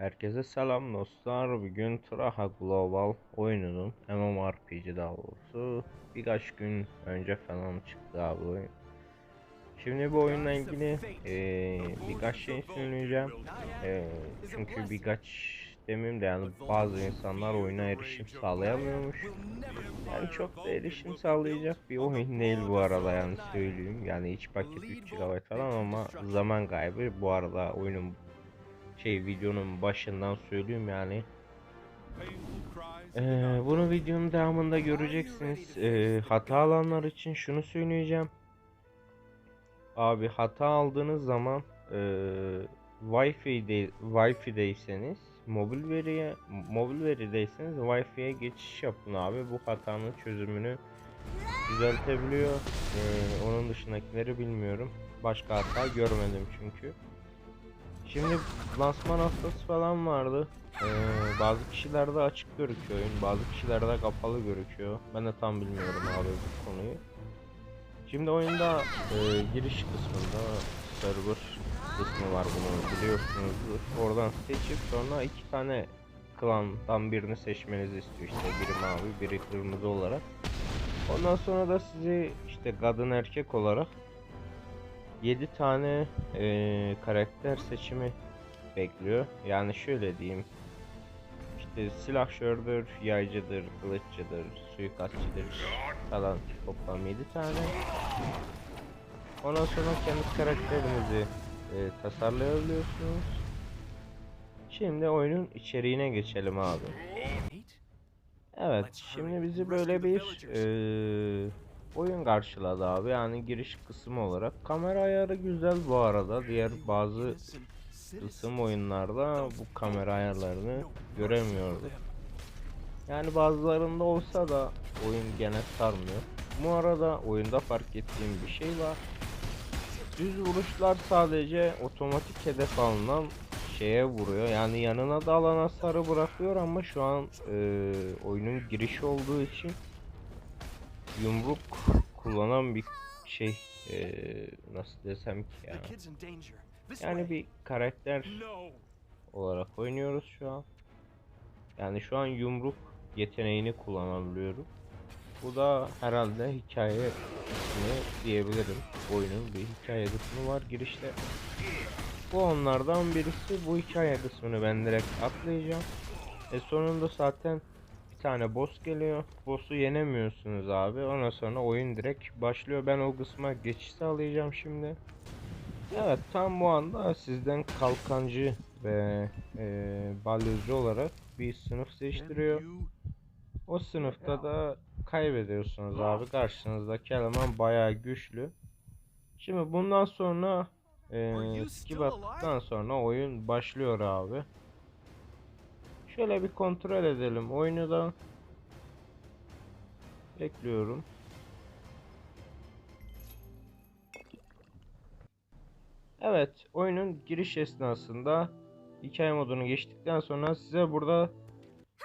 Herkese selam dostlar. Bugün Traha Global oyununun MMORPG daha birkaç gün önce falan çıktı abi oyun. Şimdi bu oyunla ilgili eee, birkaç şey söyleyeceğim. Eee, çünkü birkaç demeyeyim de yani bazı insanlar oyuna erişim sağlayamıyormuş. Yani çok da erişim sağlayacak bir oyun değil bu arada yani söyleyeyim. Yani iç paket 3 GB falan ama zaman kaybı bu arada oyunun şey videonun başından söyleyeyim yani. Ee, bunu videonun devamında göreceksiniz. Ee, hata alanlar için şunu söyleyeceğim. Abi hata aldığınız zaman ee, Wi-Fi de, Wi-Fi'deyseniz mobil veriye mobil verideyseniz Wi-Fi'ye geçiş yapın abi. Bu hatanın çözümünü düzeltebiliyor. Ee, onun dışındakileri bilmiyorum. Başka hata görmedim çünkü. Şimdi lansman haftası falan vardı. Ee, bazı kişilerde açık gözüküyor oyun, bazı kişilerde kapalı gözüküyor. Ben de tam bilmiyorum abi bu konuyu. Şimdi oyunda e, giriş kısmında server kısmı var bunu biliyorsunuzdur. Oradan seçip sonra iki tane klandan birini seçmenizi istiyor işte biri mavi biri kırmızı olarak. Ondan sonra da sizi işte kadın erkek olarak 7 tane eee, karakter seçimi bekliyor. Yani şöyle diyeyim. İşte silahşördür, yaycıdır, kılıççıdır, suikastçıdır falan toplam 7 tane. Ondan sonra kendi karakterinizi eee, tasarlayabiliyorsunuz. Şimdi oyunun içeriğine geçelim abi. Evet, şimdi bizi böyle bir eee, oyun karşıladı abi. Yani giriş kısmı olarak. Kamera ayarı güzel bu arada. Diğer bazı kısım oyunlarda bu kamera ayarlarını göremiyorduk. Yani bazılarında olsa da oyun gene sarmıyor. Bu arada oyunda fark ettiğim bir şey var. Düz vuruşlar sadece otomatik hedef alınan şeye vuruyor. Yani yanına da alan hasarı bırakıyor ama şu an e, oyunun girişi olduğu için yumruk kullanan bir şey e, nasıl desem ki ya. Yani bir karakter olarak oynuyoruz şu an. Yani şu an yumruk yeteneğini kullanabiliyorum. Bu da herhalde hikaye kısmı diyebilirim. Oyunun bir hikaye kısmı var girişte. Bu onlardan birisi. Bu hikaye kısmını ben direkt atlayacağım. E sonunda zaten tane boss geliyor. Boss'u yenemiyorsunuz abi. Ondan sonra oyun direkt başlıyor. Ben o kısma geçiş sağlayacağım şimdi. Evet tam bu anda sizden kalkancı ve e, balyozcu olarak bir sınıf seçtiriyor. O sınıfta da kaybediyorsunuz abi. Karşınızdaki eleman bayağı güçlü. Şimdi bundan sonra e, skip attıktan sonra oyun başlıyor abi. Şöyle bir kontrol edelim oyunu da. Bekliyorum. Evet, oyunun giriş esnasında hikaye modunu geçtikten sonra size burada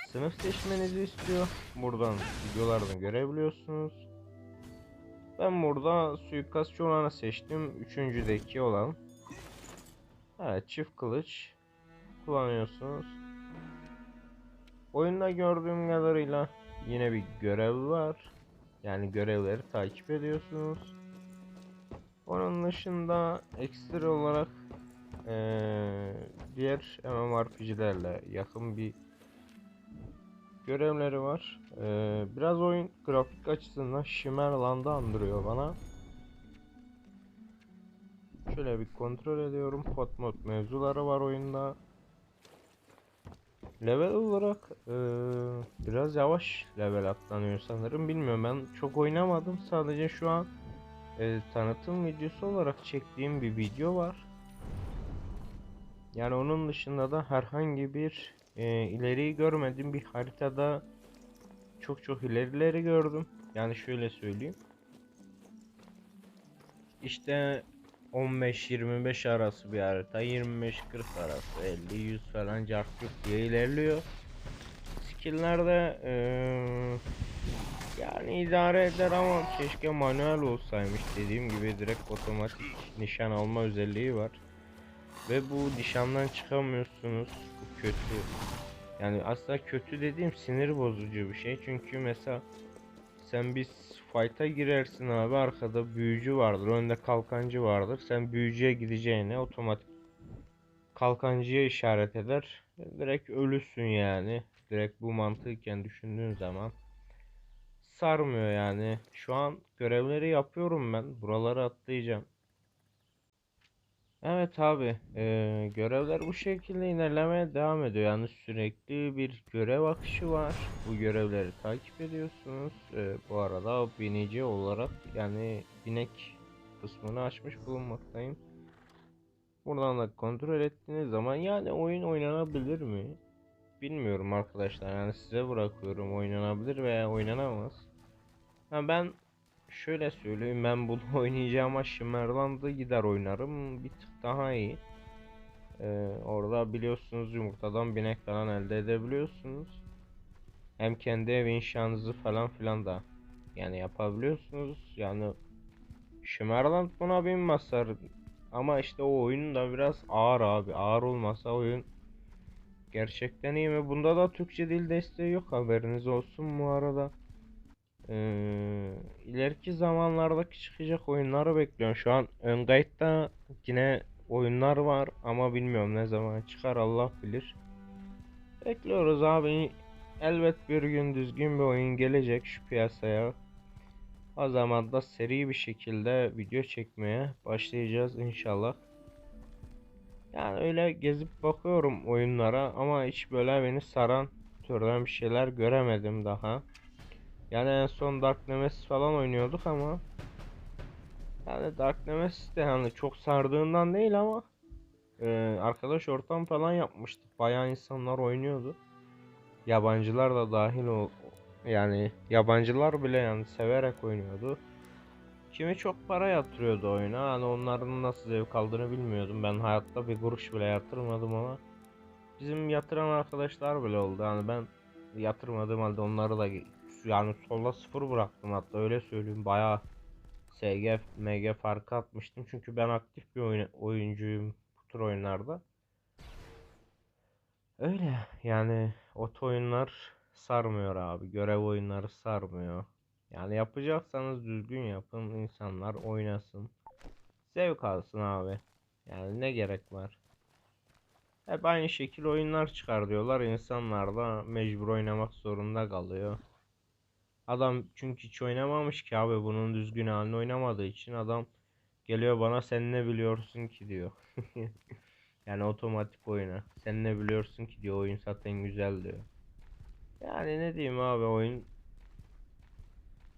sınıf seçmenizi istiyor. Buradan videolardan görebiliyorsunuz. Ben burada suikastçı olanı seçtim. Üçüncüdeki olan. Evet, çift kılıç kullanıyorsunuz. Oyunda gördüğüm kadarıyla yine bir görev var. Yani görevleri takip ediyorsunuz. Onun dışında ekstra olarak eee, diğer MMORPG'lerle yakın bir görevleri var. Eee, biraz oyun grafik açısından Shimmerland'ı andırıyor bana. Şöyle bir kontrol ediyorum. Hot mod mevzuları var oyunda. Level olarak eee, biraz yavaş level atlanıyor sanırım. Bilmiyorum ben çok oynamadım. Sadece şu an e, tanıtım videosu olarak çektiğim bir video var. Yani onun dışında da herhangi bir e, ileriyi görmedim. Bir haritada çok çok ilerileri gördüm. Yani şöyle söyleyeyim. İşte 15-25 arası bir harita, 25-40 arası, 50-100 falan cartçuk diye ilerliyor. Skill'lerde eee yani idare eder ama keşke manuel olsaymış dediğim gibi direkt otomatik nişan alma özelliği var. ve bu nişandan çıkamıyorsunuz. Bu kötü. Yani aslında kötü dediğim sinir bozucu bir şey. Çünkü mesela sen bir fight'a girersin abi arkada büyücü vardır, önde kalkancı vardır. Sen büyücüye gideceğine otomatik kalkancıya işaret eder. Direkt ölüsün yani. Direkt bu mantıken düşündüğün zaman sarmıyor yani. Şu an görevleri yapıyorum ben. Buraları atlayacağım. Evet abi, eee, görevler bu şekilde ilerlemeye devam ediyor. Yani sürekli bir görev akışı var. Bu görevleri takip ediyorsunuz. Eee, bu arada binici olarak yani binek kısmını açmış bulunmaktayım. Buradan da kontrol ettiğiniz zaman yani oyun oynanabilir mi? Bilmiyorum arkadaşlar. Yani size bırakıyorum oynanabilir veya oynanamaz. Ha ben şöyle söyleyeyim ben bunu oynayacağıma Shimmerland'ı gider oynarım bir tık daha iyi. Ee, orada biliyorsunuz yumurtadan binek falan elde edebiliyorsunuz. Hem kendi ev inşanızı falan filan da yani yapabiliyorsunuz. Yani Shimmerland buna bin basar. Ama işte o oyun da biraz ağır abi. Ağır olmasa oyun gerçekten iyi mi? Bunda da Türkçe dil desteği yok haberiniz olsun bu arada. Ee, ileriki zamanlardaki çıkacak oyunları bekliyorum. Şu an ön kayıtta yine oyunlar var ama bilmiyorum ne zaman çıkar Allah bilir. Bekliyoruz abi. Elbet bir gün düzgün bir oyun gelecek şu piyasaya. O zaman da seri bir şekilde video çekmeye başlayacağız inşallah. Yani öyle gezip bakıyorum oyunlara ama hiç böyle beni saran türden bir şeyler göremedim daha. Yani en son Dark Nemesis falan oynuyorduk ama yani Dark Nemesis de yani çok sardığından değil ama e, arkadaş ortam falan yapmıştık. Bayağı insanlar oynuyordu. Yabancılar da dahil ol yani yabancılar bile yani severek oynuyordu. Kimi çok para yatırıyordu oyuna. Hani onların nasıl zevk aldığını bilmiyordum. Ben hayatta bir kuruş bile yatırmadım ama bizim yatıran arkadaşlar bile oldu. Hani ben yatırmadığım halde onları da yani sola sıfır bıraktım hatta öyle söyleyeyim. Bayağı SG, MG farkı atmıştım. Çünkü ben aktif bir oyun, oyuncuyum bu tür oyunlarda. Öyle yani oto oyunlar sarmıyor abi. Görev oyunları sarmıyor. Yani yapacaksanız düzgün yapın. insanlar oynasın. Zevk alsın abi. Yani ne gerek var? Hep aynı şekil oyunlar çıkar diyorlar. İnsanlar da mecbur oynamak zorunda kalıyor. Adam çünkü hiç oynamamış ki abi bunun düzgün halini oynamadığı için adam geliyor bana sen ne biliyorsun ki diyor. yani otomatik oyuna. Sen ne biliyorsun ki diyor oyun zaten güzel diyor. Yani ne diyeyim abi oyun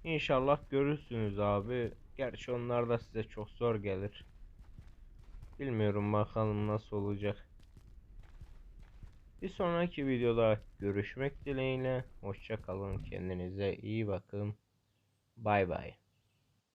İnşallah görürsünüz abi. Gerçi onlar da size çok zor gelir. Bilmiyorum bakalım nasıl olacak. Bir sonraki videoda görüşmek dileğiyle. Hoşça kalın. Kendinize iyi bakın. Bay bay.